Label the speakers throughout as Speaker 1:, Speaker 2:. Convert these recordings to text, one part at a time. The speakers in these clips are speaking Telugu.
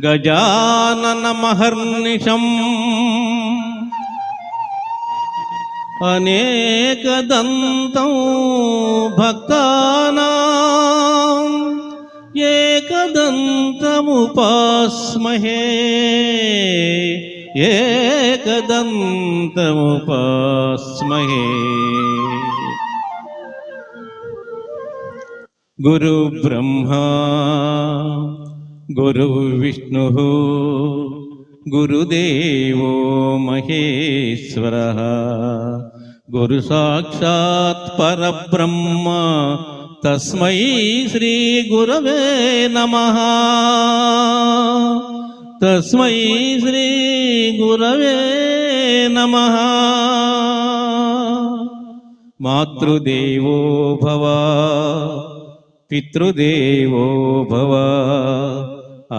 Speaker 1: गजानन महर्निशम अनेक एक दंतमुपास्महे एक दंतमुपास्महे गुरु ब्रह्मा गुरुः विष्णुः गुरुदेवो महेश्वरः गुरुसाक्षात् परब्रह्म तस्मै श्रीगुरवे नमः तस्मै श्रीगुरवे नमः मातृदेवो भव పితృదేవో భవ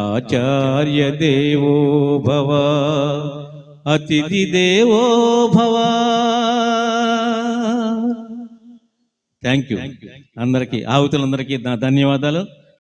Speaker 1: ఆచార్య దేవో భవ అతిథి దేవో భవ
Speaker 2: థ్యాంక్ యూ అందరికీ ఆహుతులందరికీ ధన్యవాదాలు